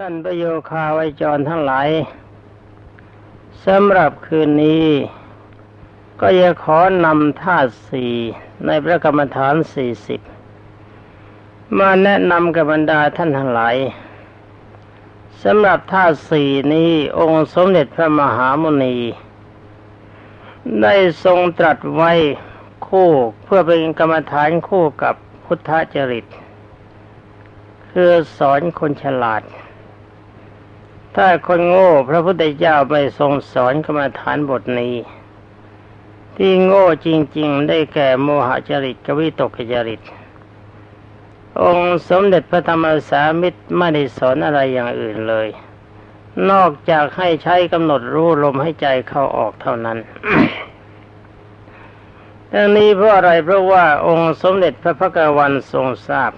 ท่านประโยคาไวจรทั้งหลายสำหรับคืนนี้ ก็จะขอนำธาตุสี่ในพระกรรมฐานสี่สิบมาแนะนำกับบรรดาท่านทั้งหลายสำหรับธาตุสี่นี้องค์สมเด็จพระมหามุนี ได้ทรงตรัสไว้คู่เพื่อเป็นกรรมฐานคู่กับพุทธจริต คือสอนคนฉลาด ถ้าคนโง่พระพุทธเจ้าไม่ทรงสอนกรรมฐานบทนี้ ที่โง่จริง ๆ ได้แก่โมหจริตกวิตกจริต องค์สมเด็จพระธรรมสามิตรไม่ได้สอนอะไรอย่างอื่นเลย นอกจากให้ใช้กำหนดรู้ลมให้ใจเข้าออกเท่านั้นดังนี้เพราะอะไรเพราะว่าองค์สมเด็จพระพักวันทรงทราบ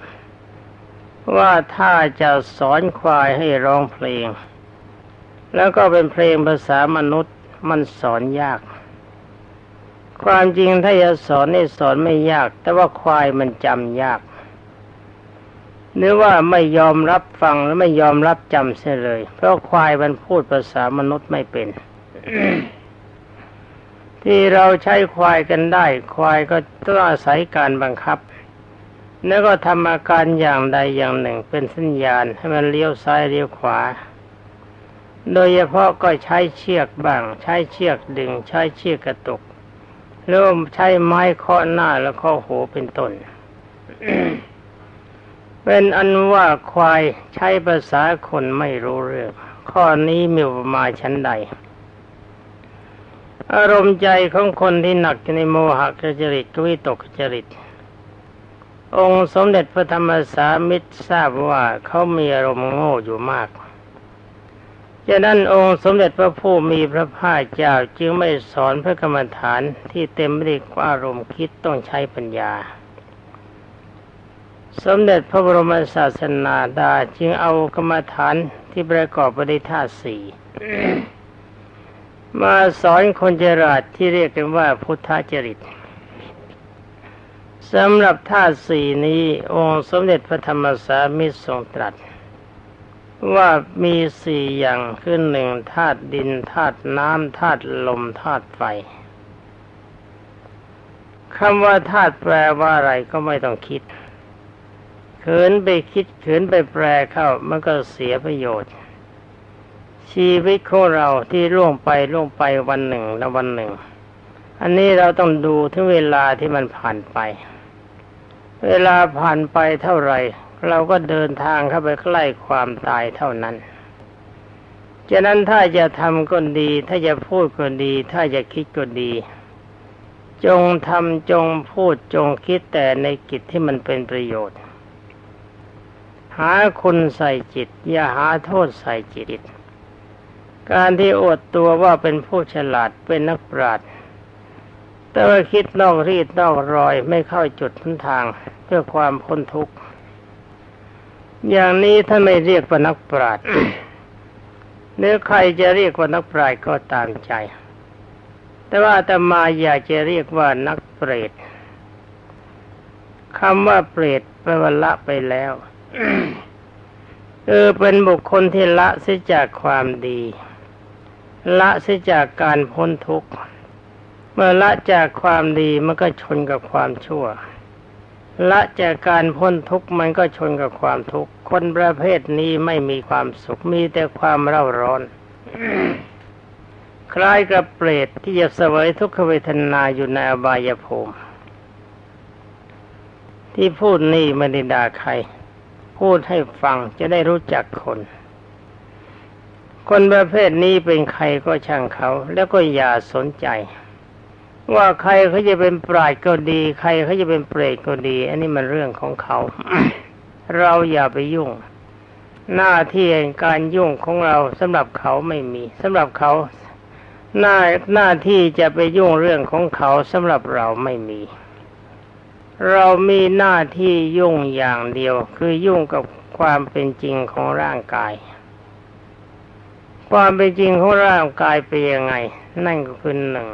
ว่าถ้าจะสอนควายให้ร้องเพลง แล้วก็เป็นเพลงภาษามนุษย์มันสอนยาก ความจริงถ้าจะสอนนี่สอนไม่ยาก แต่ว่าควายมันจำยากหรือว่าไม่ยอมรับฟังและไม่ยอมรับจำเสียเลย เพราะควายมันพูดภาษามนุษย์ไม่เป็น ที่เราใช้ควายกันได้ ควายก็ต้องอาศัยการบังคับ แล้วก็ทำอาการอย่างใดอย่างหนึ่งเป็นสัญญาณให้มันเลี้ยวซ้ายเลี้ยวขวา โดยเฉพาะก็ใช้เชือกบ้าง ใช้เชือกดึง ใช้เชือกกระตุกหรือใช้ไม้เคาะหน้าแล้วเคาะหูเป็นต้นเป็นอันว่าควายใช้ภาษาคนไม่รู้เรื่อง ข้อนี้มีอุปมาชั้นใด อารมณ์ใจของคนที่หนักในโมหะกจริตกวิตกจริต องค์สมเด็จพระธรรมสามิตรทราบว่าเขามีอารมณ์โง่อยู่มาก ฉะนั้นองค์สมเด็จพระผู้มีพระภาคเจ้าจึงไม่สอนพระกรรมฐานที่เต็มไปด้วยอารมณ์คิดต้องใช้ปัญญา สมเด็จพระบรมศาสนาดาจึงเอากรรมฐานที่ประกอบไปด้วยธาตุสี่มาสอนคนจราดที่เรียกกันว่าพุทธจริตสำหรับธาตุสี่นี้ องค์สมเด็จพระธรรมสามิตรทรงตรัส ว่ามีสี่อย่างคือหนึ่งธาตุดินธาตุน้ำธาตุลมธาตุไฟคำว่าธาตุแปลว่าอะไรก็ไม่ต้องคิดเขินไปคิดเขินไปแปลเข้ามันก็เสียประโยชน์ ชีวิตของเราที่ล่วงไปล่วงไปวันหนึ่งและวันหนึ่ง อันนี้เราต้องดูถึงเวลาที่มันผ่านไป เวลาผ่านไปเท่าไหร่ เราก็เดินทางเข้าไปใกล้ความตายเท่านั้น ฉะนั้นถ้าจะทำก็ดี ถ้าจะพูดก็ดี ถ้าจะคิดก็ดี จงทำจงพูดจงคิดแต่ในกิจที่มันเป็นประโยชน์ หาคุณใส่จิต อย่าหาโทษใส่จิต การที่อดตัวว่าเป็นผู้ฉลาดเป็นนักปราชญ์แต่ว่าคิดนอกรีดนอกรอยไม่เข้าจุดทุนทางเพื่อความพ้นทุกข์ อย่างนี้ถ้าไม่เรียกว่านักปราชญ์หรือใครจะเรียกว่านักปราชญ์ก็ตามใจ แต่ว่าแต่มาอยากจะเรียกว่านักเปรตคำว่าเปรตแปลว่าละไปแล้วเออเป็นบุคคลที่ละเสียจากความดี ละเสียจากการพ้นทุกข์เมื่อละจากความดีมันก็ชนกับความชั่ว ละจากการพ้นทุกข์มันก็ชนกับความทุกข์ คนประเภทนี้ไม่มีความสุขมีแต่ความเร่าร้อน คล้ายกับเปรตที่จะเสวยทุกขเวทนาอยู่ในอบายภูมิ ที่พูดนี่ไม่ได้ด่าใคร พูดให้ฟังจะได้รู้จักคน คนประเภทนี้เป็นใครก็ช่างเขา แล้วก็อย่าสนใจ ว่าใครเขาจะเป็นปราดก็ดี ใครเขาจะเป็นเปรตก็ดี อันนี้มันเรื่องของเขา เราอย่าไปยุ่ง หน้าที่การยุ่งของเราสำหรับเขาไม่มีสำหรับเขาหน้าหน้าที่จะไปยุ่งเรื่องของเขาสำหรับเราไม่มี เรามีหน้าที่ยุ่งอย่างเดียว คือยุ่งกับความเป็นจริงของร่างกาย ความเป็นจริงของร่างกายเป็นยังไง นั่นก็คือหนึ่ง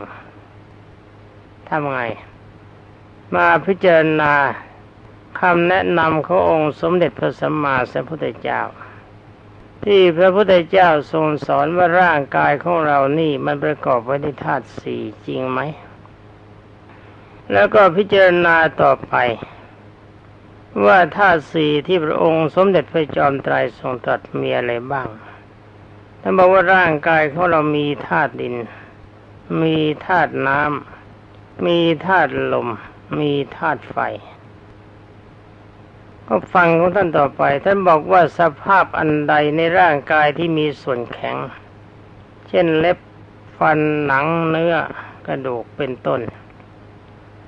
ทำไง มาพิจารณาคำแนะนำขององค์สมเด็จพระสัมมาสัมพุทธเจ้า ที่พระพุทธเจ้าทรงสอนว่าร่างกายของเรานี่มันประกอบไว้ด้วยธาตุสี่จริงไหม แล้วก็พิจารณาต่อไป ว่าธาตุสี่ที่พระองค์สมเด็จพระจอมไตรทรงตรัสมีอะไรบ้างท่านบอกว่าร่างกายของเรามีธาตุดิน มีธาตุน้ำ มีธาตุลม มีธาตุไฟ ก็ฟังของท่านต่อไป ท่านบอกว่าสภาพอันใดในร่างกายที่มีส่วนแข็ง เช่นเล็บฟันหนังเนื้อกระดูกเป็นต้น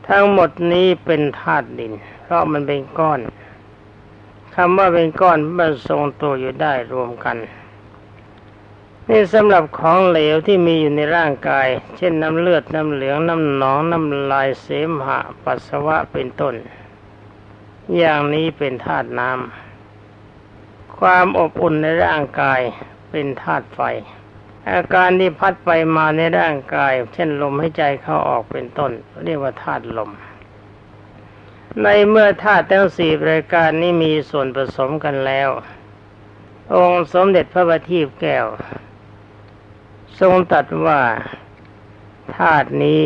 ทั้งหมดนี้เป็นธาตุดิน เพราะมันเป็นก้อนคำว่าเป็นก้อนมันทรงตัวอยู่ได้รวมกัน นี่สำหรับของเหลวที่มีอยู่ในร่างกาย เช่นน้ำเลือดน้ำเหลืองน้ำหนองน้ำลายเสมหะ ปัสสาวะเป็นต้น อย่างนี้เป็นธาตุน้ำความอบอุ่นในร่างกายเป็นธาตุไฟ อาการที่พัดไปมาในร่างกาย เช่นลมให้ใจเข้าออกเป็นต้น เรียกว่าธาตุลม ในเมื่อธาตุทั้งสี่รายการนี้มีส่วนผสมกันแล้ว องค์สมเด็จพระบัณฑิตแก้ว ทรงตัดว่าธาตุนี้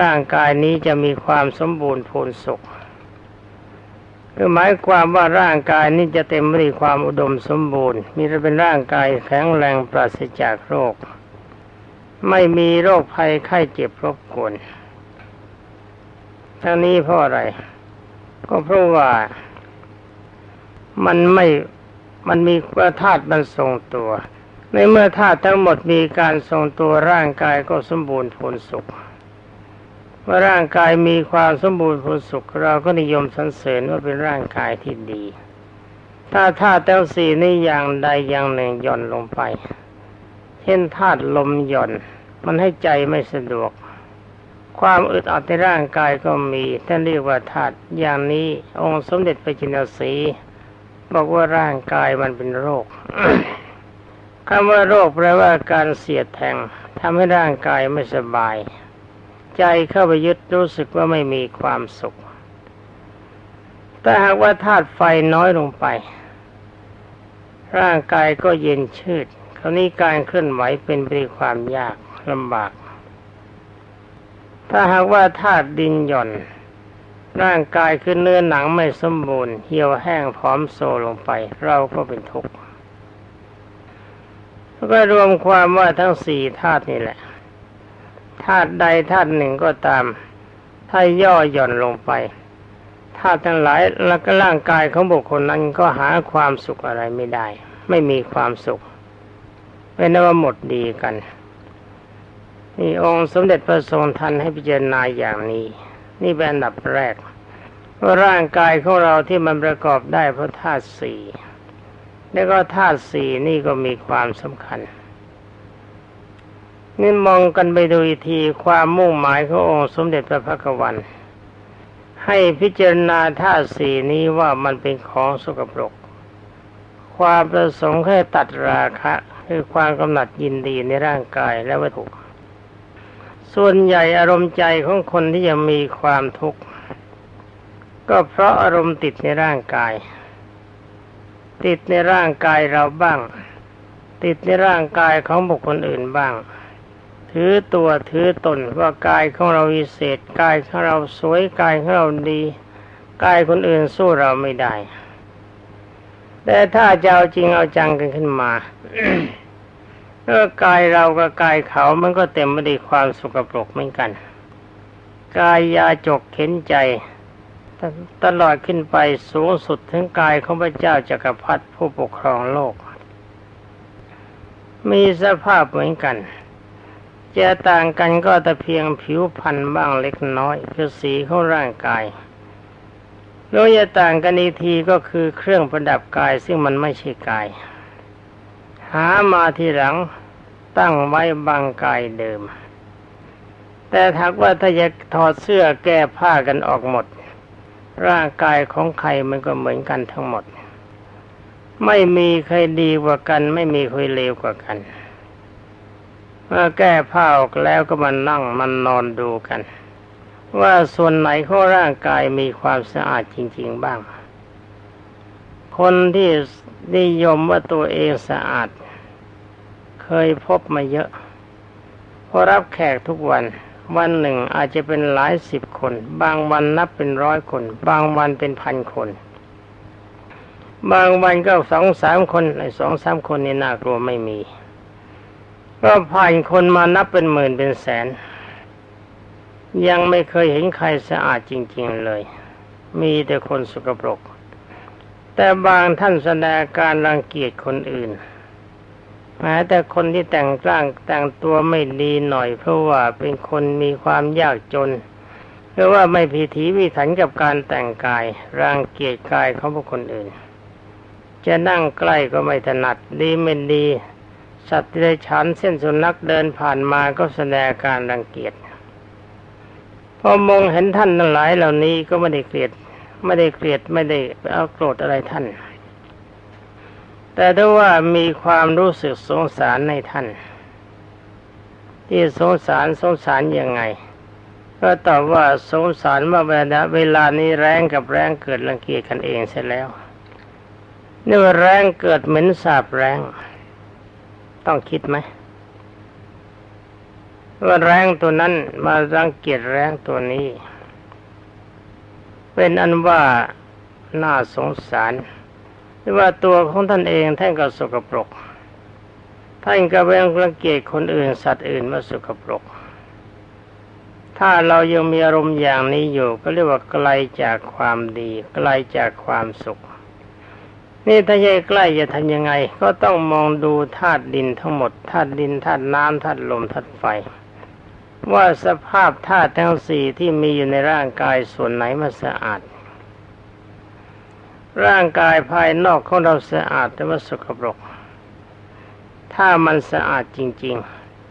ร่างกายนี้จะมีความสมบูรณ์พูนสุขคือหมายความว่าร่างกายนี้จะเต็มไปด้วยความอุดมสมบูรณ์ มีจะเป็นร่างกายแข็งแรงปราศจากโรค ไม่มีโรคภัยไข้เจ็บรบกวนทั้งนี้เพราะอะไร ก็เพราะว่ามันไม่มันมีธาตุมันทรงตัว ในเมื่อธาตุทั้งหมดมีการทรงตัวร่างกายก็สมบูรณ์ผลสุข เมื่อร่างกายมีความสมบูรณ์ผลสุข เราก็นิยมสรรเสริญว่าเป็นร่างกายที่ดี ถ้าธาตุทั้งสี่นี้อย่างใดอย่างหนึ่งหย่อนลงไป เช่นธาตุลมหย่อน มันให้ใจไม่สะดวก ความอึดอัดในร่างกายก็มีท่านเรียกว่าธาตุอย่างนี้องค์สมเด็จพระจินสีบอกว่าร่างกายมันเป็นโรค คำว่าโรคแปลว่าการเสียดแทงทำให้ร่างกายไม่สบาย ใจเข้าไปยึดรู้สึกว่าไม่มีความสุข แต่หากว่าธาตุไฟน้อยลงไป ร่างกายก็เย็นชืดคราวนี้การเคลื่อนไหวเป็นไปด้วยความยากลำบาก ถ้าหากว่าธาตุดินหย่อน ร่างกายคือเนื้อหนังไม่สมบูรณ์ เหี่ยวแห้งผอมโซลงไป เราก็เป็นทุกข์ ก็รวมความว่าทั้งสี่ธาตุนี่แหละธาตุใดธาตุหนึ่งก็ตาม ถ้าย่อหย่อนลงไปธาตุทั้งหลายแล้วก็ร่างกายของบุคคลนั้นก็หาความสุขอะไรไม่ได้ ไม่มีความสุขเป็นว่าหมดดีกันนี่องค์สมเด็จพระทรงทันให้พิจารณาอย่างนี้ นี่เป็นอันดับแรกว่าร่างกายของเราที่มันประกอบได้เพราะธาตุสี่ แล้วก็ธาตุสี่นี่ก็มีความสำคัญ นี่มองกันไปดูอีกทีความมุ่งหมายขององค์สมเด็จพระพักวัน ให้พิจารณาธาตุสี่นี้ว่ามันเป็นของสกปรก ความประสงค์แค่ตัดราคะ คือความกำหนัดยินดีในร่างกายและวัตถุ ส่วนใหญ่อารมณ์ใจของคนที่จะมีความทุกข์ก็เพราะอารมณ์ติดในร่างกาย ติดในร่างกายเราบ้าง ติดในร่างกายของบุคคลอื่นบ้าง ถือตัวถือตนว่ากายของเราวิเศษกายของเราสวยกายของเราดีกายคนอื่นสู้เราไม่ได้ แต่ถ้าจะเอาจริงเอาจังกันขึ้นมาเออกายเรากับกายเขามันก็เต็มไปด้วยความสุกปรกเหมือนกัน กายยาจกเข็นใจ ตลอดขึ้นไปสูงสุดถึงกายของพระเจ้าจักรพรรดิผู้ปกครองโลก มีสภาพเหมือนกันจะต่างกันก็แต่เพียงผิวพรรณบ้างเล็กน้อยคือสีของร่างกายแล้วจะต่างกันอีกทีก็คือเครื่องประดับกายซึ่งมันไม่ใช่กาย หามาทีหลังตั้งไว้บางกายเดิม แต่ถ้าว่าถ้าจะถอดเสื้อแก้ผ้ากันออกหมด ร่างกายของใครมันก็เหมือนกันทั้งหมด ไม่มีใครดีกว่ากัน ไม่มีใครเลวกว่ากัน เมื่อแก้ผ้าออกแล้วก็มานั่งมันนอนดูกัน ว่าส่วนไหนของร่างกายมีความสะอาดจริง ๆบ้าง คนที่นิยมว่าตัวเองสะอาด เคยพบมาเยอะพอรับแขกทุกวัน วันหนึ่งอาจจะเป็นหลายสิบคน บางวันนับเป็นร้อยคน บางวันเป็นพันคน บางวันก็สองสามคนไอ้สองสามคนนี่น่ากลัวไม่มี ก็ผ่านคนมานับเป็นหมื่นเป็นแสน ยังไม่เคยเห็นใครสะอาดจริง ๆเลย มีแต่คนสกปรก แต่บางท่านแสดงการรังเกียจคนอื่น แม้แต่คนที่แต่งร่างแต่งตัวไม่ดีหน่อย เพราะว่าเป็นคนมีความยากจนหรือว่าไม่พิถีพิถันกับการแต่งกายรังเกียจกายของบุคคลอื่น จะนั่งใกล้ก็ไม่ถนัดดีไม่ดี สัตว์ที่ฉันเส้นสุนัขเดินผ่านมาก็แสดงการรังเกียจพอมองเห็นท่านทั้งหลายเหล่านี้ก็ไม่ได้เกลียดไม่ได้เกลียดไม่ได้เอาโกรธอะไรท่าน แต่ถ้าว่ามีความรู้สึกสงสารในท่าน ที่สงสารสงสารยังไง ก็ตอบว่าสงสารว่าเวลาเวลานี้แรงกับแรงเกิดรังเกียจกันเองเสร็จแล้วนี่ว่าแรงเกิดเหม็นสาบแรง ต้องคิดไหมว่าแรงตัวนั้นมารังเกียจแรงตัวนี้ เป็นอันว่าน่าสงสาร รือว่าตัวของท่านเองท่านก็สกปรก ท่านก็เป็นรังเกียจคนอื่นสัตว์อื่นว่าสกปรก ถ้าเรายังมีอารมณ์อย่างนี้อยู่ ก็เรียกว่าไกลจากความดีไกลจากความสุข นี่ถ้าใหญ่ใกล้จะทำยังไง ก็ต้องมองดูธาตุดินทั้งหมดธาตุดินธาตุน้ำธาตุลมธาตุไฟว่าสภาพธาตุทั้งสี่ที่มีอยู่ในร่างกายส่วนไหนมันสะอาด ร่างกายภายนอกของเราสะอาดแต่ว่าสกปรก ถ้ามันสะอาดจริง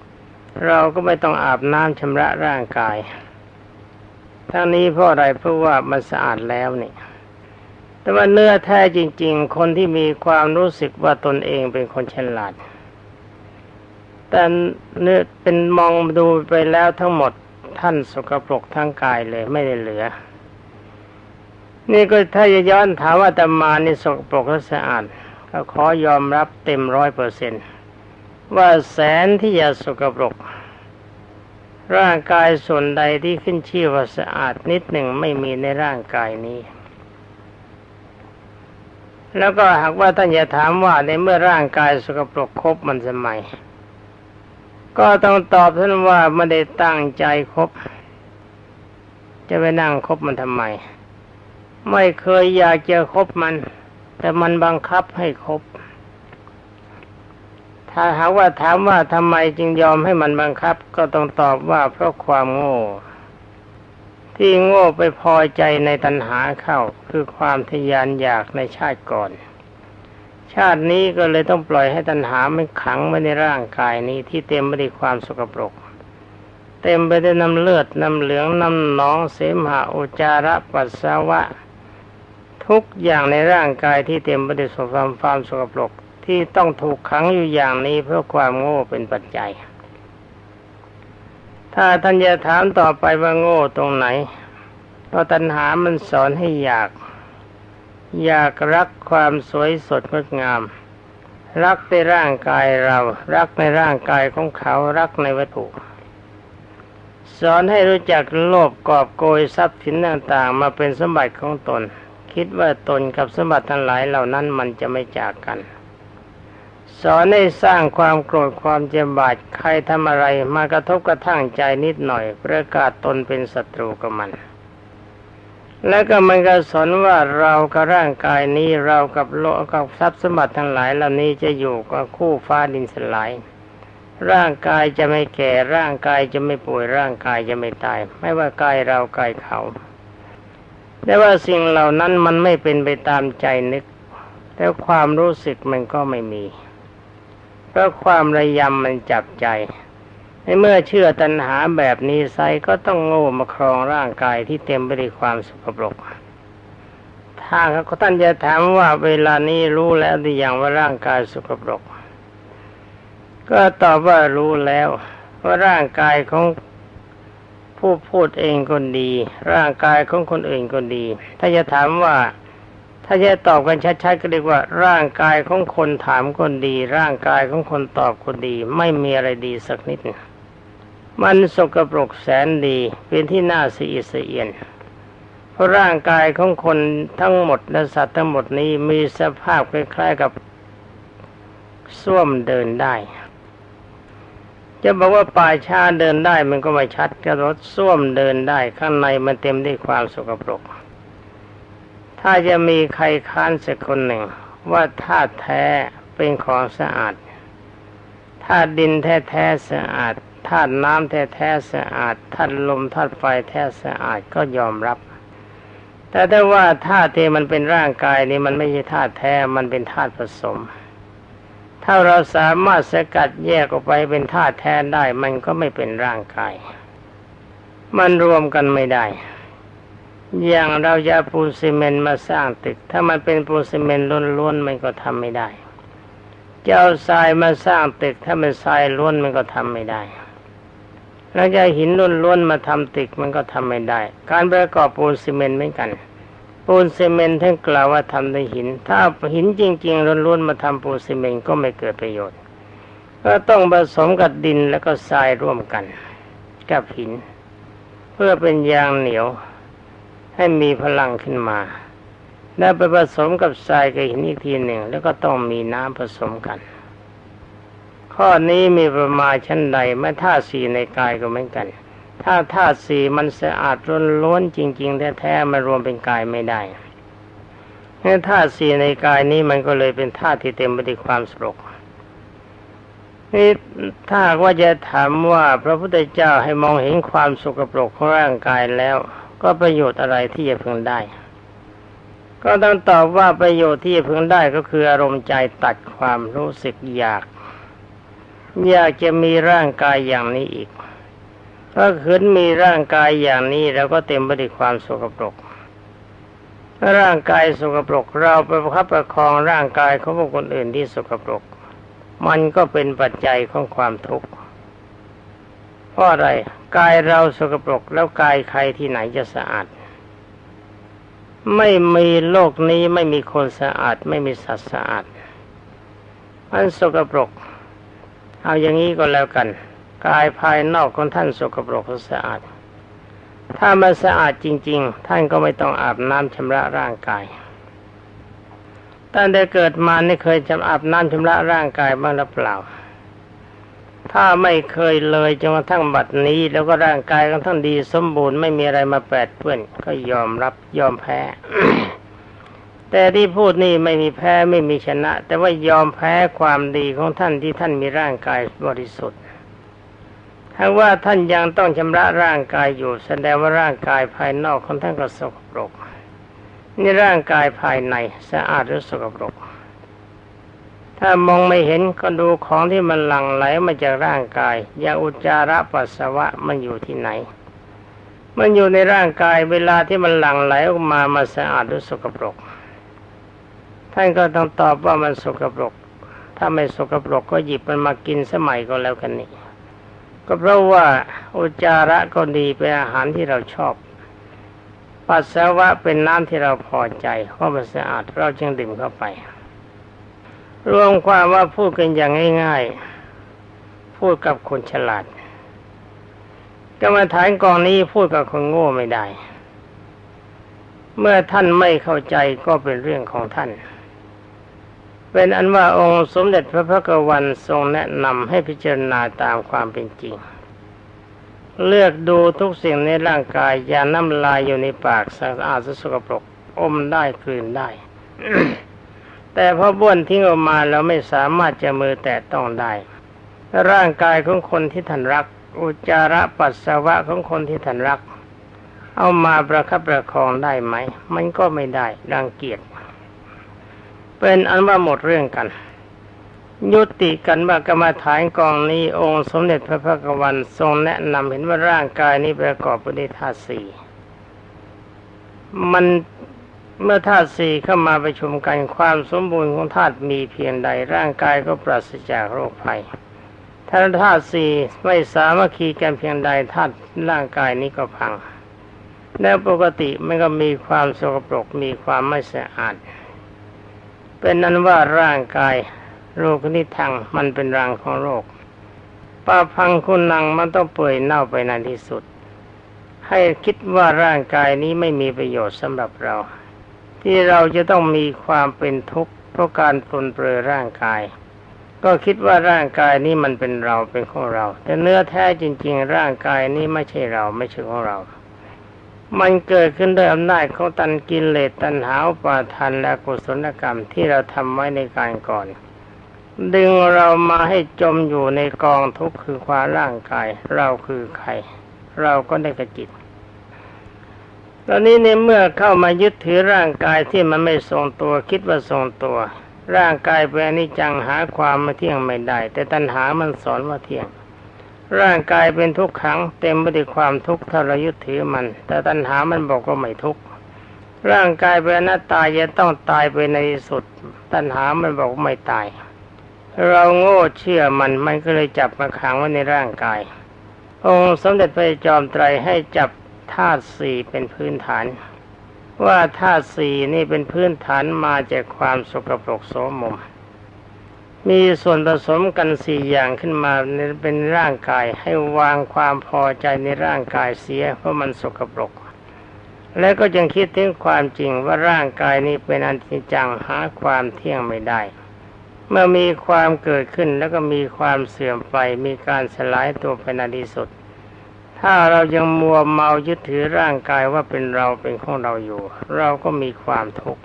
ๆ เราก็ไม่ต้องอาบน้ำชำระร่างกายทั้งนี้เพราะอะไรเพราะว่ามันสะอาดแล้วนี่แต่ว่าเนื้อแท้จริง ๆ คนที่มีความรู้สึกว่าตนเองเป็นคนฉลาด แต่เนื้อเป็นมองดูไปแล้วทั้งหมดท่านสกปรกทั้งกายเลยไม่ได้เหลือ นี่ก็ถ้าจะย้อนถามว่าตมานี่สกปรกและสะอาด ก็ขอยอมรับเต็มร้อยเปอร์เซนว่าแสนที่จะสกปรก ร่างกายส่วนใดที่ขึ้นชื่อว่าสะอาดนิดหนึ่งไม่มีในร่างกายนี้ แล้วก็หากว่าท่านจะถามว่าในเมื่อร่างกายสกปรกครบมันสมัย ก็ต้องตอบท่านว่าไม่ได้ตั้งใจครบ จะไปนั่งคบมันทำไม ไม่เคยอยากจะคบมัน แต่มันบังคับให้คบ ถ้าหากว่าถามว่าทำไมจึงยอมให้มันบังคับ ก็ต้องตอบว่าเพราะความโง่ ที่โง่ไปพอใจในตัณหาเข้า คือความทยานอยากในชาติก่อน ชาตินี้ก็เลยต้องปล่อยให้ตัณหามันขังไว้ในร่างกายนี้ที่เต็มไปด้วยความสกปรกเต็มไปด้วยน้ำเลือด น้ำเหลือง น้ำหนอง เสมหะอุจาระ ปัสสาวะ ทุกอย่างในร่างกายที่เต็มไปด้วยสความความสกปรกที่ต้องถูกขังอยู่อย่างนี้เพราะความโง่เป็นปัจจัย ถ้าท่านจะถามต่อไปว่าโง่ตรงไหนเพราะตัณหามันสอนให้อยาก อยากรักความสวยสดงดงาม รักในร่างกายเรา รักในร่างกายของเขารักในวัตถุ สอนให้รู้จักโลภกอบโกยทรัพย์สินต่างๆ มาเป็นสมบัติของตน คิดว่าตนกับสมบัติทั้งหลายเหล่านั้นมันจะไม่จากกัน สอนให้สร้างความโกรธความเจ็บบาดใครทำอะไรมากระทบกระทั่งใจนิดหน่อย ประกาศตนเป็นศัตรูกับมัน แล้วก็มันก็สอนว่าเรากับร่างกายนี้เรากับโลกกับทรัพย์สมบัติทั้งหลายเหล่านี้จะอยู่กับคู่ฟ้าดินสลายร่างกายจะไม่แก่ร่างกายจะไม่ป่วยร่างกายจะไม่ตาย ไม่ว่ากายเรากายเขา แต่ว่าสิ่งเหล่านั้นมันไม่เป็นไปตามใจนึก แล้วความรู้สึกมันก็ไม่มี เพราะความระยำมันจับใจในเมื่อเชื่อตัณหาแบบนี้ไซก็ต้องโง่มาครองร่างกายที่เต็มไปด้วยความสกปรกถ้าเขาท่านจะถามว่าเวลานี้รู้แล้วหรือยังว่าร่างกายสกปรก ก็ตอบว่ารู้แล้ว ว่าร่างกายของ ผู้พูดเองก็ดี ร่างกายของคนอื่นก็ดี ถ้าจะถามว่าถ้าจะตอบกันชัดๆก็เรียกว่า ร่างกายของคนถามคนดี ร่างกายของคนตอบคนดี ไม่มีอะไรดีสักนิด มันสกปรกแสนดี เป็นที่น่าสีอิสเอียน เพราะร่างกายของคนทั้งหมดและสัตว์ทั้งหมดนี้มีสภาพคล้ายๆกับส้วมเดินได้ จะบอกว่าป่าชาเดินได้มันก็ไม่ชัดกระรถส้วมเดินได้ข้างในมันเต็มด้วยความสกปรก ถ้าจะมีใครค้านสักคนหนึ่ง ว่าธาตุแท้เป็นของสะอาดธาตุดินแท้แท้สะอาดธาตุน้ำแท้แท้สะอาดธาตุลมธาตุไฟแท้สะอาดก็ยอมรับ แต่ถ้าว่าธาตุที่มันเป็นร่างกายนี้มันไม่ใช่ธาตุแท้มันเป็นธาตุผสม ถ้าเราสามารถสกัดแยกออกไปเป็นธาตุแท้ได้ มันก็ไม่เป็นร่างกาย มันรวมกันไม่ได้ อย่างเราจะปูนซีเมนต์มาสร้างตึก ถ้ามันเป็นปูนซีเมนต์ล้วนๆมันก็ทำไม่ได้จะเอาทรายมาสร้างตึก ถ้ามันทรายล้วนมันก็ทำไม่ได้แล้วจะหินล้วนๆมาทำตึกมันก็ทำไม่ได้ การประกอบปูนซีเมนต์เหมือนกัน ปูนซีเมนท่านกล่าวว่าทำด้วยหิน ถ้าหินจริง ๆล้วนๆมาทำปูนซีเมนก็ไม่เกิดประโยชน์ ก็ต้องผสมกับดินแล้วก็ทรายร่วมกัน กับหิน เพื่อเป็นยางเหนียว ให้มีพลังขึ้นมาแล้วไปผสมกับทรายกับหินอีกทีหนึ่ง แล้วก็ต้องมีน้ำผสมกัน ข้อนี้มีประมาณชั้นใดไม่าสีในกายก็เหมือนกัน ถ้าธาตุสี่มันสะอาดล้นล้วนจริง ๆ แท้ๆมารวมเป็นกายไม่ได้งั้นธาตุสี่ในกายนี้มันก็เลยเป็นธาตุที่เต็มไปด้วยความสกนี่ถ้าว่าจะถามว่าพระพุทธเจ้าให้มองเห็นความสกปรกของร่างกายแล้ว ก็ประโยชน์อะไรที่จะพึงได้ ก็ต้องตอบว่าประโยชน์ที่จะพึงได้ก็คืออารมณ์ใจตัดความรู้สึกอยาก อยากจะมีร่างกายอย่างนี้อีก ถ้าขืนมีร่างกายอย่างนี้เราก็เต็มไปด้วยความสกปรก ร่างกายสกปรกเราไปประคับประคองร่างกายของบุคคลอื่นที่สกปรก มันก็เป็นปัจจัยของความทุกข์เพราะอะไรกายเราสกปรกแล้วกายใครที่ไหนจะสะอาด ไม่มีโลกนี้ไม่มีคนสะอาด ไม่มีสัตว์สะอาดมันสกปรก เอาอย่างนี้ก็แล้วกัน กายภายนอกของท่านสกปรกสะอาด ถ้ามันสะอาดจริง ๆ ท่านก็ไม่ต้องอาบน้ำชำระร่างกายตั้งแต่เกิดมาไม่เคยจะอาบน้ำชำระร่างกายบ้างหรือเปล่า ถ้าไม่เคยเลยจนกระทั่งบัดนี้ แล้วก็ร่างกายของท่านดีสมบูรณ์ไม่มีอะไรมาแปดเปื้อนก็ยอมรับยอมแพ้ แต่ที่พูดนี่ไม่มีแพ้ไม่มีชนะ แต่ว่ายอมแพ้ความดีของท่านที่ท่านมีร่างกายบริสุทธิ์ ถ้าว่าท่านยังต้องชำระร่างกายอยู่ แสดงว่าร่างกายภายนอกของท่านก็สกปรกนี่ร่างกายภายในสะอาดหรือสกปรก ถ้ามองไม่เห็นก็ดูของที่มันหลั่งไหลมาจากร่างกายอย่าอุจจาระปัสสาวะมันอยู่ที่ไหน มันอยู่ในร่างกายเวลาที่มันหลั่งไหลออกมามาสะอาดหรือสกปรก ท่านก็ต้องตอบว่ามันสกปรก ถ้าไม่สกปรกก็หยิบมันมากินสมัยก็แล้วกันนี่ ก็เพราะว่าอุจจาระก็ดีเป็นอาหารที่เราชอบ ปัสสาวะเป็นน้ำที่เราพอใจเพราะมันสะอาดเราจึงดื่มเข้าไป รวมความว่าพูดกันอย่างง่าย ๆ พูดกับคนฉลาดกรรมฐานกองนี้พูดกับคนโง่ไม่ได้ เมื่อท่านไม่เข้าใจก็เป็นเรื่องของท่าน เป็นอันว่าองค์สมเด็จพระพุทธวันทรงแนะนำให้พิจารณาตามความเป็นจริง เลือกดูทุกสิ่งในร่างกาย อย่าน้ำลายอยู่ในปากสะอาดสกปรกอมได้กลืนได้ แต่พอบ้วนทิ้งออกมาเราไม่สามารถจะมือแตะต้องได้ ร่างกายของคนที่ท่านรัก อุจจาระปัสสาวะของคนที่ท่านรัก เอามาประคับประคองได้ไหม มันก็ไม่ได้รังเกียจ เป็นอันว่าหมดเรื่องกัน ยุติกันว่ากรรมฐานกองนี้องค์สมเด็จพระพุทธวันทรงแนะนำเห็นว่าร่างกายนี้ประกอบไปด้วยธาตุสี่มันเมื่อธาตุสี่เข้ามาประชุมกันความสมบูรณ์ของธาตุมีเพียงใดร่างกายก็ปราศจากโรคภัย ถ้าธาตุสี่ไม่สามารถคีกันเพียงใดธาตุร่างกายนี้ก็พัง แล้วปกติมันก็มีความสกปรกมีความไม่สะอาด เป็นนั้นว่าร่างกายโรคนิทังมันเป็นรังของโรคป้าพังคุณนังมันต้องเปื่อยเน่าไปในที่สุด ให้คิดว่าร่างกายนี้ไม่มีประโยชน์สำหรับเรา ที่เราจะต้องมีความเป็นทุกข์เพราะการปลนเปลือร่างกาย ก็คิดว่าร่างกายนี้มันเป็นเราเป็นของเรา แต่เนื้อแท้จริง ๆ ร่างกายนี้ไม่ใช่เราไม่ใช่ของเรา มันเกิดขึ้นด้วยอำนาจของตันกินเลสตันหาวปาทันและกุศลกรรมที่เราทำไว้ในการก่อน ดึงเรามาให้จมอยู่ในกองทุกข์คือความร่างกาย เราคือใคร เราก็ได้กระจิตตอนนี้ในเมื่อเข้ามายึดถือร่างกายที่มันไม่ทรงตัวคิดว่าทรงตัว ร่างกายเป็นอนิจจังหาความมาเที่ยงไม่ได้ แต่ตัณหามันสอนว่าเที่ยง ร่างกายเป็นทุกขังเต็มไปด้วยความทุกข์ถ้าเรายึดถือมัน แต่ตัณหามันบอกว่าไม่ทุกข์ร่างกายเป็นอนัตตาจะต้องตายไปในที่สุด ตัณหามันบอกว่าไม่ตาย เราโง่เชื่อมันมันก็เลยจับมาขังไว้ในร่างกาย องค์สมเด็จพระจอมไตรให้จับธาตุสี่เป็นพื้นฐาน ว่าธาตุสี่นี่เป็นพื้นฐานมาจากความสกปรกโสมม มีส่วนผสมกันสี่อย่างขึ้นมาเป็นร่างกายให้วางความพอใจในร่างกายเสียเพราะมันสกปรก และก็ยังคิดถึงความจริงว่าร่างกายนี้เป็นอันจจังหาความเที่ยงไม่ได้ เมื่อมีความเกิดขึ้นแล้วก็มีความเสื่อมไปมีการสลายตัวไปในที่สุด ถ้าเรายังมัวเมายึดถือร่างกายว่าเป็นเราเป็นของเราอยู่ เราก็มีความทุกข์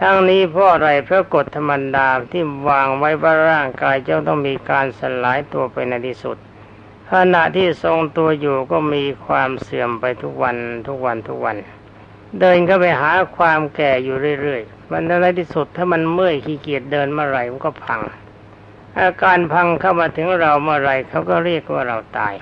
ทั้งนี้เพราะอะไรเพราะกฎธรรมดาที่วางไว้ว่าร่างกายจะต้องมีการสลายตัวไปในที่สุดขณะที่ทรงตัวอยู่ก็มีความเสื่อมไปทุกวันทุกวันทุกวัน เดินเข้าไปหาความแก่อยู่เรื่อยๆ มันในที่สุดถ้ามันเมื่อยขี้เกียจเดินเมื่อไรมันก็พัง อาการพังเข้ามาถึงเราเมื่อไรเขาก็เรียกว่าเราตาย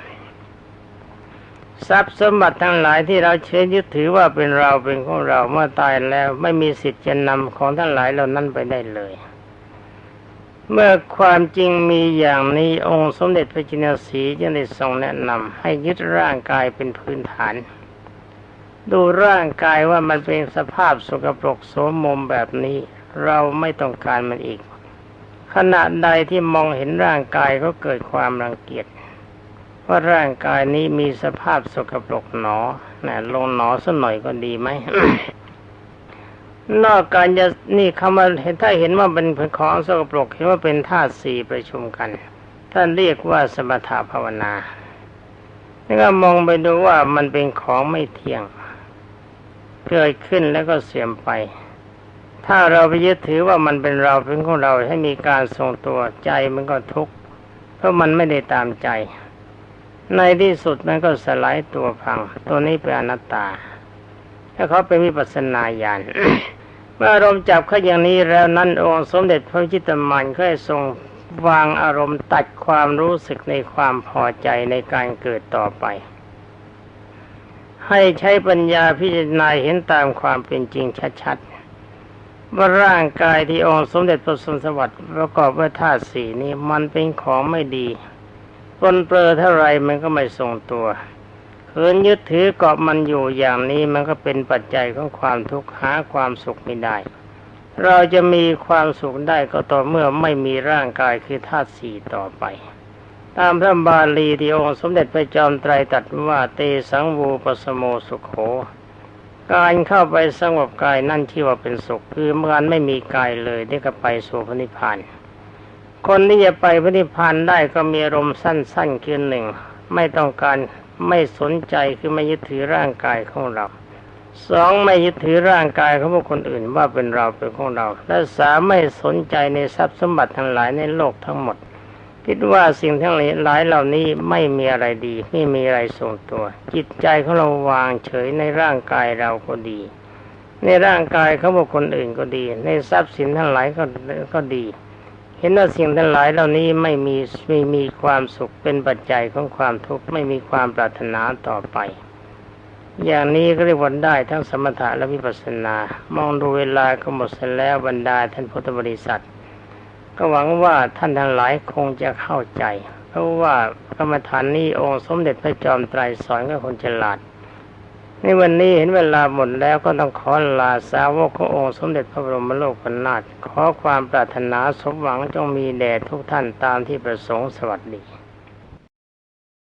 ทรัพย์สมบัติทั้งหลายที่เราเชื่อยึดถือว่าเป็นเราเป็นของเราเมื่อตายแล้วไม่มีสิทธิ์จะนำของทั้งหลายเหล่านั้นไปได้เลย เมื่อความจริงมีอย่างนี้องค์สมเด็จพระจินสีจึงได้ทรงแนะนำให้ยึดร่างกายเป็นพื้นฐาน ดูร่างกายว่ามันเป็นสภาพสกปรกโสมมแบบนี้ เราไม่ต้องการมันอีก ขณะใดที่มองเห็นร่างกายก็เกิดความรังเกียจ ว่าร่างกายนี้มีสภาพสกปรกหนอนะลงหนอสักหน่อยก็ดีไหม นอกการจะนี่คำว่าเห็นถ้าเห็นว่าเป็นของสกปรกเห็นว่าเป็นธาตุสี่ประชุมกัน ท่านเรียกว่าสมถภาวนาแล้วก็มองไปดูว่ามันเป็นของไม่เที่ยงเกิดขึ้นแล้วก็เสื่อมไป ถ้าเราไปยึดถือว่ามันเป็นเราเป็นของเราให้มีการทรงตัวใจมันก็ทุกข์เพราะมันไม่ได้ตามใจ ในที่สุดมันก็สลายตัวพัง ตัวนี้เป็นอนัตตา ถ้าเขาเป็นวิปัสสนาญาณเมื่ออารมณ์จับเขาอย่างนี้แล้วนั้นองค์สมเด็จพระจิตมันก็ทรงวางอารมณ์ตัดความรู้สึกในความพอใจในการเกิดต่อไป ให้ใช้ปัญญาพิจารณาเห็นตามความเป็นจริงชัดๆว่าร่างกายที่องค์สมเด็จพระสุนสวัสดิ์ประกอบด้วยธาตุสีนี้มันเป็นของไม่ดี ปนเปื้อเท่าไรมันก็ไม่ทรงตัวเขินยึดถือเกาะมันอยู่อย่างนี้มันก็เป็นปัจจัยของความทุกข์หาความสุขไม่ได้ เราจะมีความสุขได้ก็ต่อเมื่อไม่มีร่างกายคือธาตุสี่ต่อไป ตามพระบาลีที่องค์สมเด็จพระจอมไตรตรัสว่าเตสังวูปสโมสุขโข การเข้าไปสงบกายนั่นที่ว่าเป็นสุขคือเมื่อไม่มีกายเลยได้ก็ไปสู่พระนิพพาน คนที่จะไปพระนิพพานได้ก็มีอารมณ์สั้นๆคือหนึ่งไม่ต้องการไม่สนใจคือไม่ยึดถือร่างกายของเราสองไม่ยึดถือร่างกายของบุคคลอื่นว่าเป็นเราเป็นของเรา และสามไม่สนใจในทรัพย์สมบัติทั้งหลายในโลกทั้งหมด คิดว่าสิ่งทั้งหลายเหล่านี้ไม่มีอะไรดี ไม่มีอะไรทรงตัว จิตใจของเราวางเฉยในร่างกายเราก็ดี ในร่างกายเขาบุคคลอื่นก็ดี ในทรัพย์สินทั้งหลายก็ก็ดี เห็นว่าสิ่งทั้งหลายเหล่านี้ไม่มีไม่มีความสุขเป็นปัจจัยของความทุกข์ไม่มีความปรารถนาต่อไป อย่างนี้ก็เรียกว่าได้ทั้งสมถะและวิปัสสนา มองดูเวลาก็หมดเสแล้วบรรดาท่านพุทธบริษัท ก็หวังว่าท่านทั้งหลายคงจะเข้าใจ เพราะว่ากรรมฐานนี้องค์สมเด็จพระจอมไตรสอนก็คนฉลาด ในวันนี้เห็นเวลาหมดแล้วก็ต้องขอลาสาวกขององค์สมเด็จพระบรมโลกนาถขอความปรารถนาสมหวังจงมีแด่ทุกท่านตามที่ประสงค์สวัสดี